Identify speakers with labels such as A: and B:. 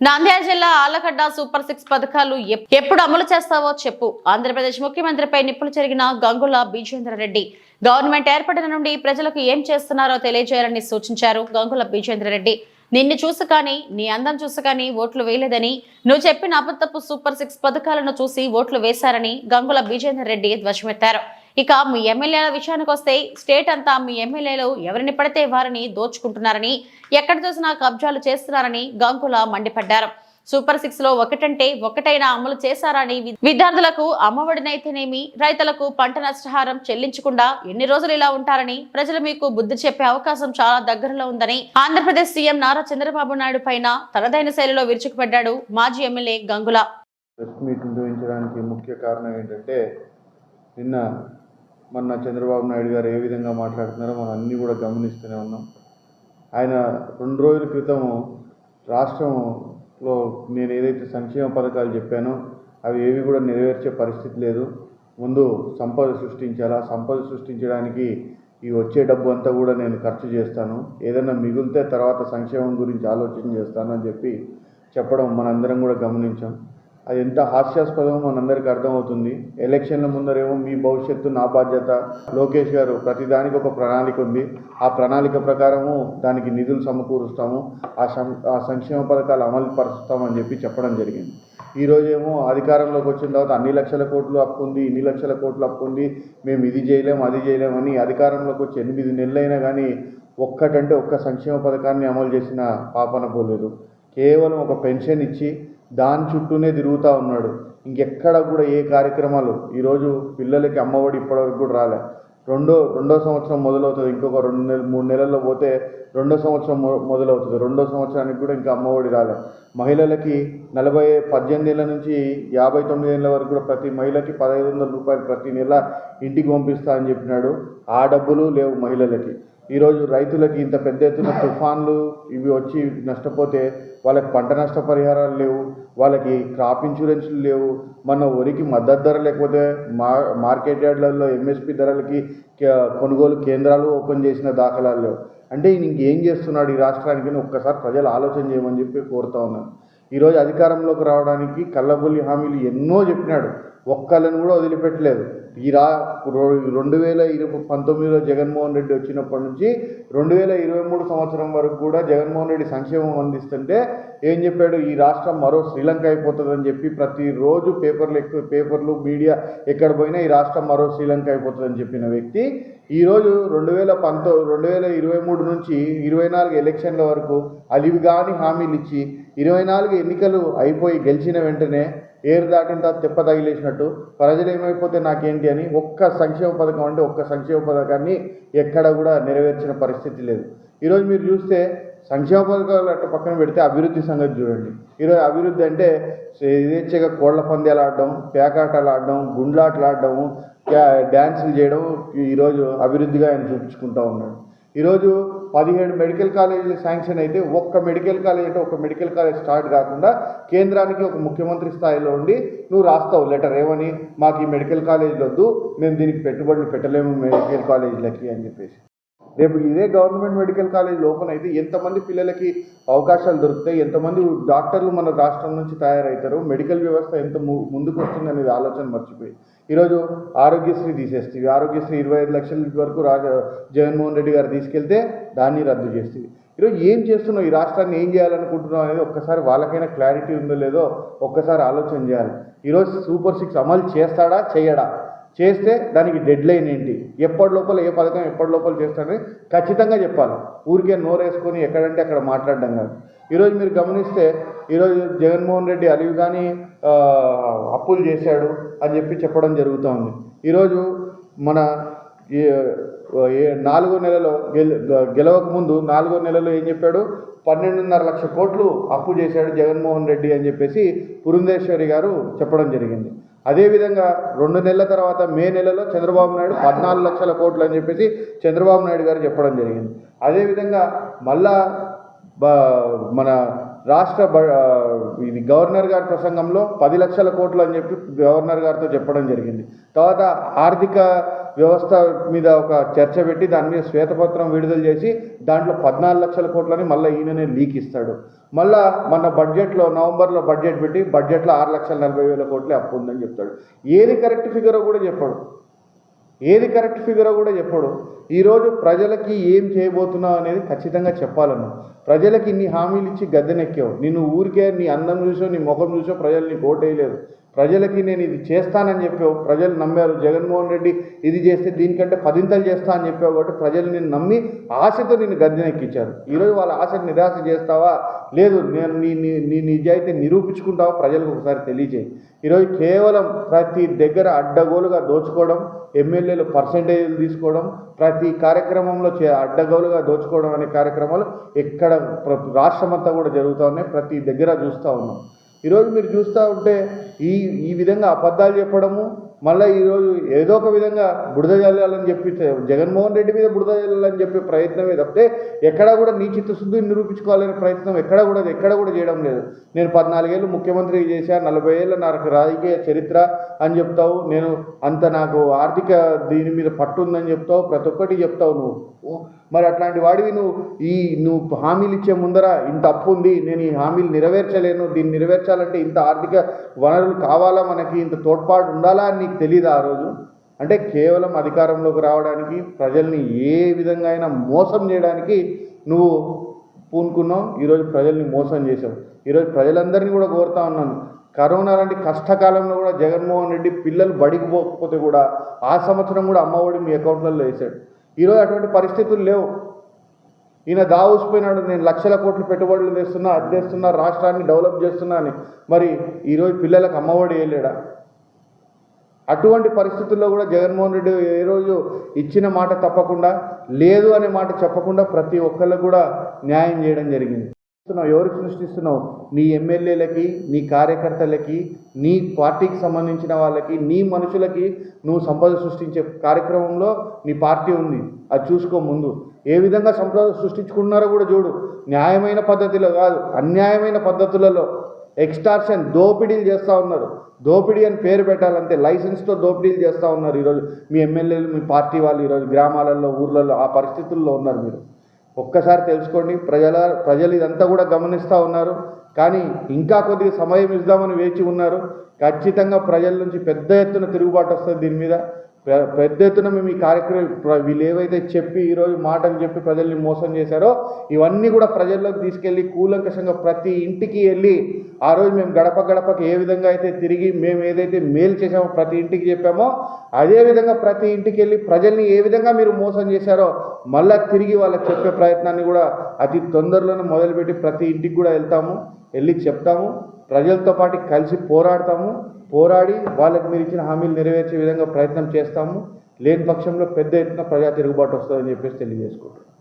A: నంద్యాల జిల్లా Allagadda super six పథకాలు ఎప్పుడు అమలు చేస్తావో చెప్పు. ఆంధ్రప్రదేశ్ ముఖ్యమంత్రిపై నిప్పులు జరిగిన గంగుల బీజేంద్ర రెడ్డి. గవర్నమెంట్ ఏర్పడిన నుండి ప్రజలకు ఏం చేస్తున్నారో తెలియజేయాలని సూచించారు గంగుల బీజేంద్ర రెడ్డి. నిన్ను చూసి కానీ నీ అందం చూసి కానీ ఓట్లు వేయలేదని నువ్వు చెప్పిన అబద్ధపు సూపర్ సిక్స్ పథకాలను చూసి ఓట్లు వేశారని గంగుల బీజేందర్ రెడ్డి ధ్వజమెత్తారు. ఇక మీ ఎమ్మెల్యేల విషయానికి వస్తే స్టేట్ అంతా మీ ఎమ్మెల్యేలు ఎవరిని పడితే వారిని దోచుకుంటున్నారని ఎక్కడ చూసినా కబ్జాలు చేస్తున్నారని గంగుల మండిపడ్డారు. సూపర్ సిక్స్లో ఒకటంటే ఒకటైనా అమలు చేశారని విద్యార్థులకు అమ్మఒడినైతేనేమి రైతులకు పంట నష్టహారం చెల్లించకుండా ఎన్ని రోజులు ఇలా ఉంటారని ప్రజలు మీకు బుద్ధి చెప్పే అవకాశం చాలా దగ్గరలో ఉందని ఆంధ్రప్రదేశ్ సీఎం నారా చంద్రబాబు నాయుడు పైన తనదైన శైలిలో విరుచుకుపడ్డాడు మాజీ ఎమ్మెల్యే గంగుల.
B: ప్రెస్ మీట్ నిర్వహించడానికి ముఖ్య కారణం ఏంటంటే నిన్న మొన్న చంద్రబాబు నాయుడు గారు ఏ విధంగా మాట్లాడుతున్నారో మనం అన్నీ కూడా గమనిస్తూనే ఉన్నాం. ఆయన రెండు రోజుల క్రితం రాష్ట్రంలో నేను ఏదైతే సంక్షేమ పథకాలు చెప్పానో అవి ఏవి కూడా నెరవేర్చే పరిస్థితి లేదు. ముందు సంపద సృష్టించాలా? సంపద సృష్టించడానికి ఈ వచ్చే డబ్బు అంతా కూడా నేను ఖర్చు చేస్తాను. ఏదైనా మిగిలితే తర్వాత సంక్షేమం గురించి ఆలోచన చేస్తాను అని చెప్పి చెప్పడం మనందరం కూడా గమనించాం. అది ఎంత హాస్యాస్పదమో మనందరికీ అర్థమవుతుంది. ఎలక్షన్ల ముందరేమో మీ భవిష్యత్తు నా బాధ్యత. లోకేష్ గారు ప్రతిదానికి ఒక ప్రణాళిక ఉంది. ఆ ప్రణాళిక ప్రకారము దానికి నిధులు సమకూరుస్తాము. ఆ సం ఆ సంక్షేమ పథకాలు అమలు పరుస్తామని చెప్పి చెప్పడం జరిగింది. ఈరోజేమో అధికారంలోకి వచ్చిన తర్వాత అన్ని లక్షల కోట్లు అప్పు ఉంది ఇన్ని లక్షల కోట్లు అప్పుంది మేము ఇది చేయలేము అది చేయలేమని అధికారంలోకి వచ్చి ఎనిమిది నెలలైనా కానీ ఒక్కటంటే ఒక్క సంక్షేమ పథకాన్ని అమలు చేసిన పాపన పోలేదు. కేవలం ఒక పెన్షన్ ఇచ్చి దాని చుట్టూనే తిరుగుతూ ఉన్నాడు. ఇంకెక్కడ కూడా ఏ కార్యక్రమాలు? ఈరోజు పిల్లలకి అమ్మఒడి ఇప్పటివరకు కూడా రాలే. రెండో రెండో సంవత్సరం మొదలవుతుంది. ఇంకొక రెండు నెలలు మూడు నెలల్లో పోతే రెండో సంవత్సరం మొదలవుతుంది. రెండో సంవత్సరానికి కూడా ఇంకా అమ్మఒడి రాలే. మహిళలకి నలభై పద్దెనిమిది ఏళ్ళ నుంచి యాభై తొమ్మిది ఏళ్ళ వరకు కూడా ప్రతి మహిళకి పదహైదు వందల రూపాయలు ప్రతి నెల ఇంటికి పంపిస్తా అని చెప్పినాడు. ఆ డబ్బులు లేవు మహిళలకి. ఈరోజు రైతులకి ఇంత పెద్ద ఎత్తున తుఫాన్లు ఇవి వచ్చి నష్టపోతే వాళ్ళకి పంట నష్ట పరిహారాలు లేవు. వాళ్ళకి క్రాప్ ఇన్సూరెన్స్లు లేవు. మన వరికి మద్దతు ధర లేకపోతే మా మార్కెట్ యార్డ్లలో ఎంఎస్పి ధరలకి కే- కొనుగోలు కేంద్రాలు ఓపెన్ చేసిన దాఖలాలు లేవు. అంటే ఈయన ఇంకేం చేస్తున్నాడు ఈ రాష్ట్రానికి ఒక్కసారి ప్రజలు ఆలోచన చేయమని చెప్పి కోరుతా ఉన్నాను. ఈరోజు అధికారంలోకి రావడానికి కళ్ళబొల్లి హామీలు ఎన్నో చెప్పినాడు. ఒక్కళ్ళని కూడా వదిలిపెట్టలేదు. ఈ రా రెండు వేల ఇరవై పంతొమ్మిదిలో జగన్మోహన్ రెడ్డి వచ్చినప్పటి నుంచి రెండు వేల ఇరవై మూడు సంవత్సరం వరకు కూడా జగన్మోహన్ రెడ్డి సంక్షేమం అందిస్తుంటే ఏం చెప్పాడు? ఈ రాష్ట్రం మరో శ్రీలంక అయిపోతుందని చెప్పి ప్రతిరోజు పేపర్లు ఎక్కువ పేపర్లు మీడియా ఎక్కడ పోయినా ఈ రాష్ట్రం మరో శ్రీలంక అయిపోతుందని చెప్పిన వ్యక్తి. ఈరోజు రెండు వేల పంతొ రెండు వేల ఇరవై మూడు నుంచి ఇరవై నాలుగు ఎలక్షన్ల వరకు అలివి కాని హామీలు ఇచ్చి ఇరవై నాలుగు ఎన్నికలు అయిపోయి గెలిచిన వెంటనే ఏరు దాటిన తెప్ప తగిలేసినట్టు ప్రజలు ఏమైపోతే నాకేంటి అని ఒక్క సంక్షేమ పథకం అంటే ఒక్క సంక్షేమ పథకాన్ని ఎక్కడ కూడా నెరవేర్చిన పరిస్థితి లేదు. ఈరోజు మీరు చూస్తే సంక్షేమ పథకాలు అటు పక్కన పెడితే అభివృద్ధి సంగతి చూడండి. ఈరోజు అభివృద్ధి అంటే యథేచ్ఛగా కోళ్ళ పందాలు ఆడడం పేకాటలు ఆడడం గుండ్లాటలు ఆడడం డ్యాన్సులు చేయడం ఈరోజు అభివృద్ధిగా ఆయన చూపించుకుంటా ఉన్నాడు. ఈరోజు పదిహేడు మెడికల్ కాలేజీలు శాంక్షన్ అయితే ఒక్క మెడికల్ కాలేజ్ అంటే ఒక మెడికల్ కాలేజ్ స్టార్ట్ కాకుండా కేంద్రానికి ఒక ముఖ్యమంత్రి స్థాయిలో ఉండి నువ్వు రాస్తావు లెటర్ ఏమని? మాకు ఈ మెడికల్ కాలేజీలు వద్దు మేము దీనికి పెట్టుబడులు పెట్టలేము మెడికల్ కాలేజీలకి అని చెప్పేసి. రేపు ఇదే గవర్నమెంట్ మెడికల్ కాలేజ్ ఓపెన్ అయితే ఎంతమంది పిల్లలకి అవకాశాలు దొరుకుతాయి ఎంతమంది డాక్టర్లు మన రాష్ట్రం నుంచి తయారవుతారు మెడికల్ వ్యవస్థ ఎంత ము- ముందుకు వస్తుంది అనేది ఆలోచన మర్చిపోయి. ఈరోజు ఆరోగ్యశ్రీ తీసేస్తుంది ఆరోగ్యశ్రీ ఇరవై ఐదు లక్షల వరకు రాజ జగన్మోహన్ రెడ్డి గారు తీసుకెళ్తే దాన్ని రద్దు చేస్తుంది ఈరోజు ఏం చేస్తున్నావు? ఈ రాష్ట్రాన్ని ఏం చేయాలనుకుంటున్నావు అనేది ఒక్కసారి వాళ్ళకైనా క్లారిటీ ఉందో లేదో ఒక్కసారి ఆలోచన చేయాలి. ఈరోజు సూపర్ సిక్స్ అమలు చేస్తాడా? చేయడా? చేస్తే దానికి డెడ్ లైన్ ఏంటి? ఎప్పటి లోపల ఏ పథకం ఎప్పటి లోపల చేస్తాడని ఖచ్చితంగా చెప్పాలి. ఊరికే నోరేసుకొని ఎక్కడంటే అక్కడ మాట్లాడడం కాదు. ఈరోజు మీరు గమనిస్తే ఈరోజు జగన్మోహన్ రెడ్డి అలివి కానీ అప్పులు చేశాడు అని చెప్పి చెప్పడం జరుగుతూ ఉంది. ఈరోజు మన ఏ నాలుగో నెలలో గెల గెలవక ముందు నాలుగో నెలలో ఏం చెప్పాడు? పన్నెండున్నర లక్ష కోట్లు అప్పు చేశాడు జగన్మోహన్ రెడ్డి అని చెప్పేసి పురంధేశ్వరి గారు చెప్పడం జరిగింది. అదేవిధంగా రెండు నెలల తర్వాత మే నెలలో చంద్రబాబు నాయుడు పద్నాలుగు లక్షల కోట్లు అని చెప్పేసి చంద్రబాబు నాయుడు గారు చెప్పడం జరిగింది. అదేవిధంగా మళ్ళా మన రాష్ట్ర బ- ఇది గవర్నర్ గారి ప్రసంగంలో పది లక్షల కోట్లు అని చెప్పి గవర్నర్ గారితో చెప్పడం జరిగింది. తర్వాత ఆర్థిక వ్యవస్థ మీద ఒక చర్చ పెట్టి దాని మీద శ్వేతపత్రం విడుదల చేసి దాంట్లో పద్నాలుగు లక్షల కోట్లని మళ్ళీ ఈయననే లీక్ ఇస్తాడు. మళ్ళా మన బడ్జెట్లో నవంబర్లో బడ్జెట్ పెట్టి బడ్జెట్లో ఆరు లక్షల నలభై వేల కోట్లే అప్పు ఉందని చెప్తాడు. ఏది కరెక్ట్ ఫిగరో కూడా చెప్పాడు. ఏది కరెక్ట్ ఫిగరో కూడా చెప్పడు. ఈరోజు ప్రజలకి ఏం చేయబోతున్నావు అనేది ఖచ్చితంగా చెప్పాలను. ప్రజలకి ఇన్ని హామీలు ఇచ్చి గద్దెనెక్కావు. నిన్ను ఊరికే నీ అందం చూసో నీ ముఖం చూసో ప్రజలు నీకు ఓటేయలేదు. ప్రజలకి నేను ఇది చేస్తానని చెప్పావు. ప్రజలు నమ్మారు. జగన్మోహన్ రెడ్డి ఇది చేస్తే దీనికంటే పదింతలు చేస్తా అని చెప్పావు కాబట్టి ప్రజలు నేను నమ్మి ఆశతో నేను గద్దెనెక్కించారు. ఈరోజు వాళ్ళ ఆశను నిరాశ చేస్తావా? లేదు. నేను నీ నీ నిజాయితీ నిరూపించుకుంటావా? ప్రజలకు ఒకసారి తెలియజేయి. ఈరోజు కేవలం ప్రతి దగ్గర అడ్డగోలుగా దోచుకోవడం ఎమ్మెల్యేలు పర్సంటేజీలు తీసుకోవడం ప్రతి కార్యక్రమంలో చే అడ్డగోలుగా దోచుకోవడం అనే కార్యక్రమాలు ఎక్కడ ప్ర- రాష్ట్రమంతా కూడా జరుగుతూ ఉన్నాయి. ప్రతి దగ్గర చూస్తూ ఉన్నాం. ఈరోజు మీరు చూస్తూ ఉంటే ఈ ఈ విధంగా అబద్ధాలు చెప్పడము మళ్ళీ ఈరోజు ఏదో ఒక విధంగా బుడద జల్లాలని చెప్పి జగన్మోహన్ రెడ్డి మీద బుడద జల్లాలని చెప్పే ప్రయత్నమే తప్పితే ఎక్కడా కూడా నీ చిత్తశుద్ధిని నిరూపించుకోవాలనే ప్రయత్నం ఎక్కడ కూడా ఎక్కడ కూడా చేయడం లేదు. నేను పద్నాలుగేళ్ళు ముఖ్యమంత్రి చేశా నలభై ఏళ్ళ నాకు రాజకీయ చరిత్ర అని చెప్తావు నేను అంత నాకు ఆర్థిక దీని మీద పట్టు ఉందని చెప్తావు ప్రతి ఒక్కటి చెప్తావు నువ్వు. మరి అట్లాంటి వాడివి నువ్వు. ఈ నువ్వు హామీలు ఇచ్చే ముందర ఇంత అప్పు ఉంది నేను ఈ హామీలు నెరవేర్చలేను దీన్ని నెరవేర్చాలంటే ఇంత ఆర్థిక వనరులు కావాలా మనకి ఇంత తోడ్పాటు ఉండాలా అని నీకు తెలియదు ఆ రోజు. అంటే కేవలం అధికారంలోకి రావడానికి ప్రజల్ని ఏ విధంగా అయినా మోసం చేయడానికి నువ్వు పూనుకున్నావు ఈరోజు ప్రజల్ని మోసం చేసావు ఈరోజు ప్రజలందరినీ కూడా కోరుతా ఉన్నాను. కరోనా లాంటి కష్టకాలంలో కూడా జగన్మోహన్ రెడ్డి పిల్లలు బడికి పోకపోతే కూడా ఆ సంవత్సరం కూడా అమ్మఒడి మీ అకౌంట్లలో వేశాడు. ఈరోజు అటువంటి పరిస్థితులు లేవు. ఈయన దావూసిపోయినాడు నేను లక్షల కోట్లు పెట్టుబడులు తెస్తున్నా అది రాష్ట్రాన్ని డెవలప్ చేస్తున్నా అని. మరి ఈరోజు పిల్లలకు అమ్మఒడి వేయలేడా? అటువంటి పరిస్థితుల్లో కూడా జగన్మోహన్ రెడ్డి ఏ రోజు ఇచ్చిన మాట తప్పకుండా లేదు అనే మాట చెప్పకుండా ప్రతి ఒక్కళ్ళకు కూడా న్యాయం చేయడం జరిగింది. ఎవరికి సృష్టిస్తున్నావు? నీ ఎమ్మెల్యేలకి నీ కార్యకర్తలకి నీ పార్టీకి సంబంధించిన వాళ్ళకి నీ మనుషులకి నువ్వు సంపద సృష్టించే కార్యక్రమంలో నీ పార్టీ ఉంది. అది చూసుకో ముందు. ఏ విధంగా సంపద సృష్టించుకున్నారో కూడా చూడు. న్యాయమైన పద్ధతిలో కాదు అన్యాయమైన పద్ధతులలో. ఎక్స్టార్షన్ దోపిడీలు చేస్తూ ఉన్నారు. దోపిడీ అని పేరు పెట్టాలంటే లైసెన్స్తో దోపిడీలు చేస్తూ ఉన్నారు ఈరోజు మీ ఎమ్మెల్యేలు మీ పార్టీ వాళ్ళు ఈరోజు గ్రామాలలో ఊర్లలో ఆ పరిస్థితుల్లో ఉన్నారు మీరు. ఒక్కసారి తెలుసుకోండి ప్రజల ప్రజలు ఇదంతా కూడా గమనిస్తూ ఉన్నారు. కానీ ఇంకా కొద్దిగా సమయం ఇద్దామని వేచి ఉన్నారు. ఖచ్చితంగా ప్రజల నుంచి పెద్ద ఎత్తున తిరుగుబాటు వస్తుంది దీని మీద. పెద్ద ఎత్తున మేము ఈ కార్యక్రమం వీళ్ళు ఏవైతే చెప్పి ఈరోజు మాటలు చెప్పి ప్రజల్ని మోసం చేశారో ఇవన్నీ కూడా ప్రజల్లోకి తీసుకెళ్ళి కూలంకషంగా ప్రతి ఇంటికి వెళ్ళి ఆ రోజు మేము గడప గడపకి ఏ విధంగా అయితే తిరిగి మేము ఏదైతే మేలు చేసామో ప్రతి ఇంటికి చెప్పామో అదే విధంగా ప్రతి ఇంటికి వెళ్ళి ప్రజల్ని ఏ విధంగా మీరు మోసం చేశారో మళ్ళా తిరిగి వాళ్ళకి చెప్పే ప్రయత్నాన్ని కూడా అతి తొందరలోనే మొదలుపెట్టి ప్రతి ఇంటికి కూడా వెళ్తాము వెళ్ళి చెప్తాము ప్రజలతో పాటు కలిసి పోరాడతాము. పోరాడి వాళ్ళకి మీరు ఇచ్చిన హామీలు నెరవేర్చే విధంగా ప్రయత్నం చేస్తాము. లేని పక్షంలో పెద్ద ఎత్తున ప్రజా తిరుగుబాటు వస్తుందని చెప్పేసి తెలియజేసుకుంటున్నాను